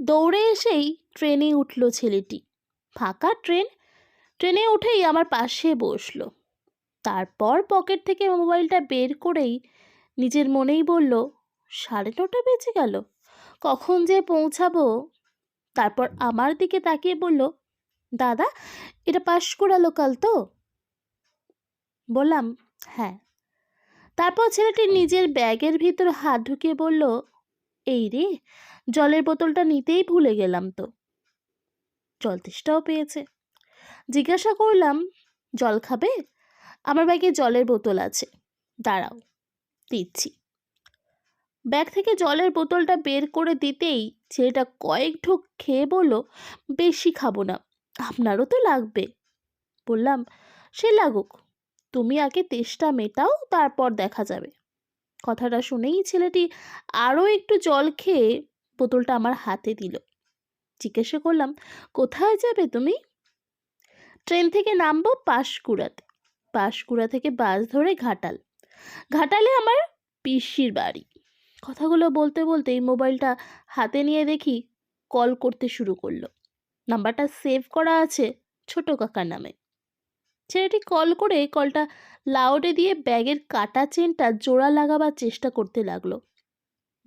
দৌড়ে এসেই ট্রেনে উঠল ছেলেটি। ফাঁকা ট্রেন, ট্রেনে উঠেই আমার পাশে বসল। তারপর পকেট থেকে মোবাইলটা বের করেই নিজের মনেই বলল, সাড়ে নটা বেজে গেল, কখন যে পৌঁছাবো? তারপর আমার দিকে তাকিয়ে বলল, দাদা, এটা পাঁশকুড়া লোকাল তো? বললাম হ্যাঁ। তারপর ছেলেটি নিজের ব্যাগের ভিতর হাত ঢুকিয়ে বলল এই রে, জলের বোতলটা নিতেই ভুলে গেলাম তো। জল তেষ্টাও পেয়েছে। জিজ্ঞাসা করলাম, জল খাবে? আমার ব্যাগে জলের বোতল আছে। দাঁড়াও, দিচ্ছি। ব্যাগ থেকে জলের বোতলটা বের করে দিতেই ছেলেটা কয়েক ঢোক খেয়ে বলল, বেশি খাব না, আপনারও তো লাগবে। বললাম, সে লাগুক, তুমি আগে তেষ্টা মেটাও, তারপর দেখা যাবে। কথাটা শুনেই ছেলেটি আরও একটু জল খেয়ে বোতলটা আমার হাতে দিল। জিজ্ঞাসা করলাম, কোথায় যাবে তুমি? ট্রেন থেকে নামবো পাশকুড়াতে। পাশকুড়া থেকে বাস ধরে ঘাটাল। ঘাটালে আমার পিসির বাড়ি। কথাগুলো বলতে বলতে এই মোবাইলটা হাতে নিয়ে দেখি কল করতে শুরু করল। নাম্বারটা সেভ করা আছে ছোট কাকার নামে। ছেলেটি কল করে কলটা লাউডে দিয়ে ব্যাগের কাটা চেনটা জোড়া লাগাবার চেষ্টা করতে লাগল।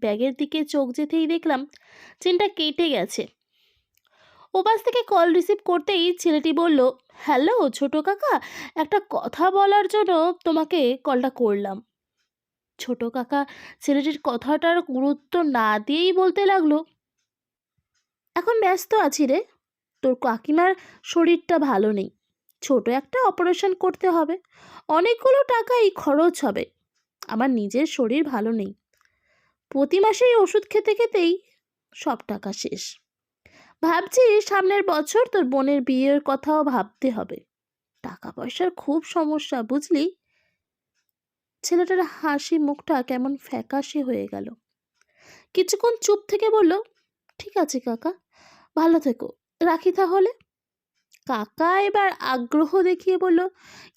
ব্যাগের দিকে চোখ যেতেই দেখলাম চেনটা কেটে গেছে। ওপাশ থেকে কল রিসিভ করতেই ছেলেটি বলল, হ্যালো, ছোট কাকা, একটা কথা বলার জন্য তোমাকে কলটা করলাম। ছোট কাকা ছেলেটির কথাটার গুরুত্ব না দিয়েই বলতে লাগল, এখন ব্যস্ত আছি রে, তোর কাকিমার শরীরটা ভালো নেই। ছোট একটা অপারেশন করতে হবে। অনেকগুলো টাকাই খরচ হবে। আমার নিজের শরীর ভালো নেই। প্রতি মাসেই ওষুধ খেতে খেতেই সব টাকা শেষ। ভাবছি সামনের বছর তোর বোনের বিয়ের কথাও ভাবতে হবে। টাকা পয়সার খুব সমস্যা, বুঝলি? ছেলেটার হাসি মুখটা কেমন ফ্যাকাশে হয়ে গেল। কিছুক্ষণ চুপ থেকে বলল, ঠিক আছে কাকা, ভালো থেকো। রাখি তাহলে? কাকা এবার আগ্রহ দেখিয়ে বলল,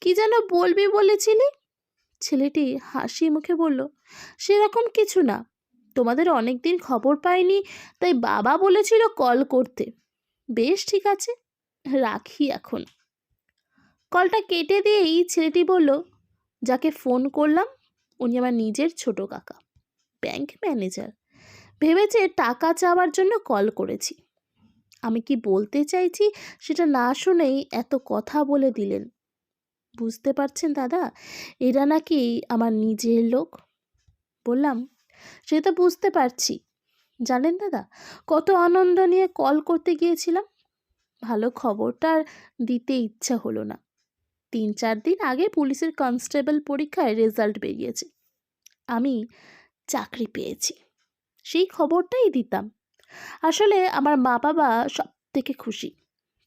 কি যেন বলবি বলেছিলি? ছেলেটি হাসি মুখে বলল, সেরকম কিছু না। তোমাদের অনেক দিন খবর পাইনি, তাই বাবা বলেছিল কল করতে। বেশ ঠিক আছে, রাখি এখন। কলটা কেটে দিয়েই ছেলেটি বলল, যাকে ফোন করলাম, উনি আমার নিজের ছোট কাকা, ব্যাংক ম্যানেজার। ভেবেছে টাকা চাওয়ার জন্য কল করেছি। আমি কি বলতে চাইছি? সেটা না শুনেই এত কথা বলে দিলেন। বুঝতে পারছেন দাদা? এরা নাকি আমার নিজের লোক। বললাম, সে তো বুঝতে পারছি। জানেন দাদা, কত আনন্দ নিয়ে কল করতে গিয়েছিলাম। ভালো খবরটা দিতে ইচ্ছা হলো না। তিন চার দিন আগে পুলিশের কনস্টেবল পরীক্ষায় রেজাল্ট বেরিয়েছে। আমি চাকরি পেয়েছি। সেই খবরটাই দিতাম। আসলে আমার মা বাবা সব থেকে খুশি।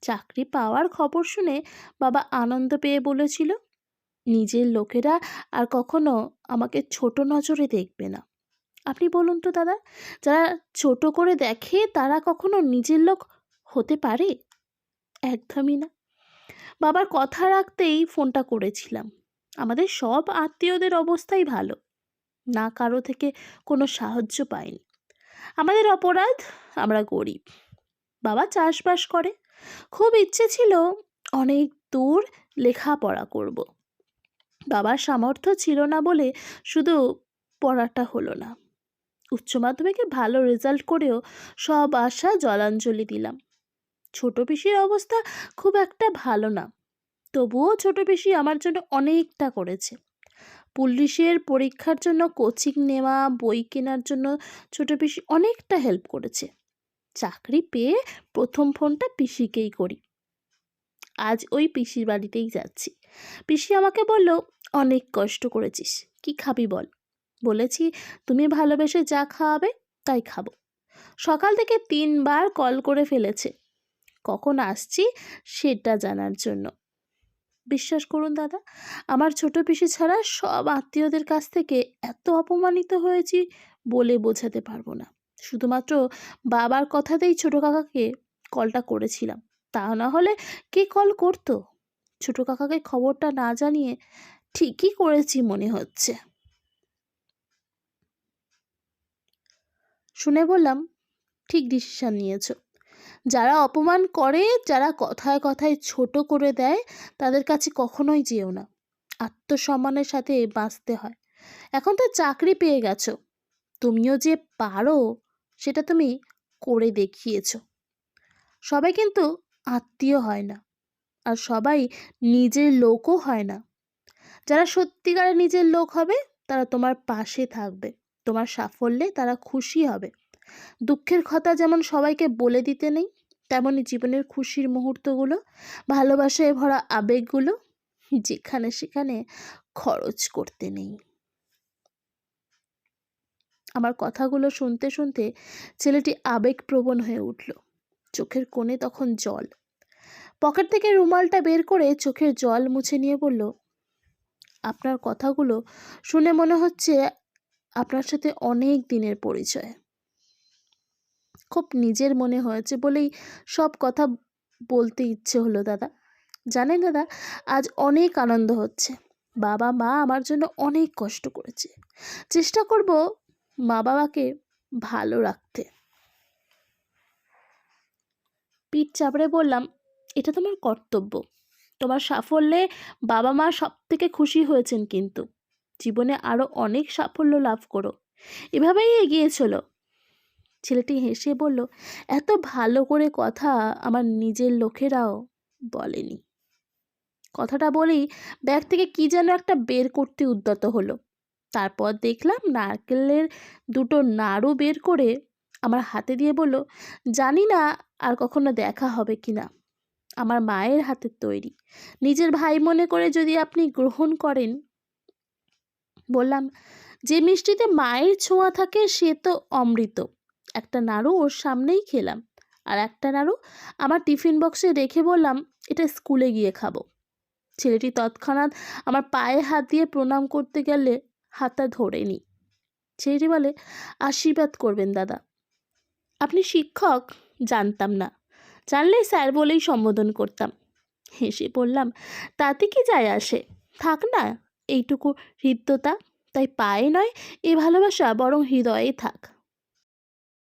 চাকরি পাওয়ার খবর শুনে বাবা আনন্দ পেয়ে বলেছিল, নিজের লোকেরা আর কখনো আমাকে ছোট নজরে দেখবে না। আপনি বলুন তো দাদা, যারা ছোট করে দেখে তারা কখনো নিজের লোক হতে পারে? একদমই না। বাবার কথা রাখতেই ফোনটা করেছিলাম। আমাদের সব আত্মীয়দের অবস্থাই ভালো। না কারও থেকে কোনো সাহায্য পাইনি। আমাদের অপরাধ আমরা গরিব। বাবা চাষবাস করে। খুব ইচ্ছে ছিল অনেক দূর লেখাপড়া করব। বাবার সামর্থ্য ছিল না বলে শুধু পড়াটা হলো না। উচ্চ মাধ্যমিকে ভালো রেজাল্ট করেও সব আশা জলাঞ্জলি দিলাম। ছোট পিসির অবস্থা খুব একটা ভালো না। তবুও ছোট পিসি আমার জন্য অনেকটা করেছে। পুলিশের পরীক্ষার জন্য, কোচিং নেওয়া, বই কেনার জন্য ছোট পিসি অনেকটা হেল্প করেছে। চাকরি পেয়ে প্রথম ফোনটা পিসিকেই করি। আজ ওই পিসির বাড়িতেই যাচ্ছি। পিসি আমাকে বলল, অনেক কষ্ট করেছিস, কি খাবি বল? বলেছি, তুমি ভালোবেসে যা খাওয়াবে, তাই খাব। সকাল থেকে তিনবার কল করে ফেলেছে। কখন আসছি, সেটা জানার জন্য। বিশ্বাস করুন দাদা, আমার ছোট পিসি ছাড়া সব আত্মীয়দের কাছ থেকে এত অপমানিত হয়েছি বলে বোঝাতে পারব না। শুধুমাত্র বাবার কথাতেই ছোট কাকাকে কলটা করেছিলাম, তা না হলে কে কল করতো? ছোট কাকাকে খবরটা না জানিয়ে ঠিকই করেছি মনে হচ্ছে। শুনে বললাম, ঠিক ডিসিশন নিয়েছো। যারা অপমান করে, যারা কথায় কথায় ছোট করে দেয়, তাদের কাছে কখনোই যেও না। আত্মসম্মানের সাথে বাঁচতে হয়। এখন তো চাকরি পেয়ে গেছো। তুমিও যে পারো, সেটা তুমি করে দেখিয়েছ। সবাই কিন্তু আত্মীয় হয় না। আর সবাই নিজের লোকও হয় না। যারা সত্যিকারে নিজের লোক হবে, তারা তোমার পাশে থাকবে। তোমার সাফল্যে তারা খুশি হবে। দুঃখের কথা যেমন সবাইকে বলে দিতে নেই, তেমনই জীবনের খুশির মুহূর্তগুলো, ভালোবাসায় ভরা আবেগগুলো যেখানে সেখানে খরচ করতে নেই। আমার কথাগুলো শুনতে শুনতে ছেলেটি আবেগপ্রবণ হয়ে উঠল। চোখের কোণে তখন জল। পকেট থেকে রুমালটা বের করে চোখের জল মুছে নিয়ে বলল, আপনার কথাগুলো শুনে মনে হচ্ছে আপনার সাথে অনেক দিনের পরিচয়। খুব নিজের মনে হয়েছে বলেই সব কথা বলতে ইচ্ছে হলো দাদা। জানেন দাদা, আজ অনেক আনন্দ হচ্ছে। বাবা, মা আমার জন্য অনেক কষ্ট করেছে। চেষ্টা করব মা বাবাকে ভালো রাখতে। পিঠ চাপড়ে বললাম, এটা তোমার কর্তব্য। তোমার সাফল্যে বাবা মা সব থেকে খুশি হয়েছেন কিন্তু। জীবনে আরও অনেক সাফল্য লাভ করো। এভাবেই এগিয়ে চলো। ছেলেটি হেসে বলল, এত ভালো করে কথা আমার নিজের লোকেরাও বলেনি। কথাটা বলেই ব্যাগ থেকে কি যেন একটা বের করতে উদ্যত হলো। তারপর দেখলাম নারকেলের দুটো নাড়ু বের করে আমার হাতে দিয়ে বলল, জানি না আর কখনো দেখা হবে কি না। আমার মায়ের হাতের তৈরি। নিজের ভাই মনে করে যদি আপনি গ্রহণ করেন। বললাম, যে মিষ্টিতে মায়ের ছোঁয়া থাকে সে তো অমৃত। একটা নাড়ু ওর সামনেই খেলাম। আর একটা নাড়ু আমার টিফিন বক্সে রেখে বললাম, এটা স্কুলে গিয়ে খাব। ছেলেটি তৎক্ষণাৎ আমার পায়ে হাত দিয়ে প্রণাম করতে গেলে হাতটা ধরে নি ছেলেটি বলে, আশীর্বাদ করবেন দাদা। আপনি শিক্ষক, জানতাম না। জানলে স্যার বলেই সম্বোধন করতাম। হেসে বললাম, তাতে কি যায় আসে? থাক না, এইটুকু হৃদ্যতা। তাই পায়ে নয়, এ ভালোবাসা, বরং হৃদয়ে থাক।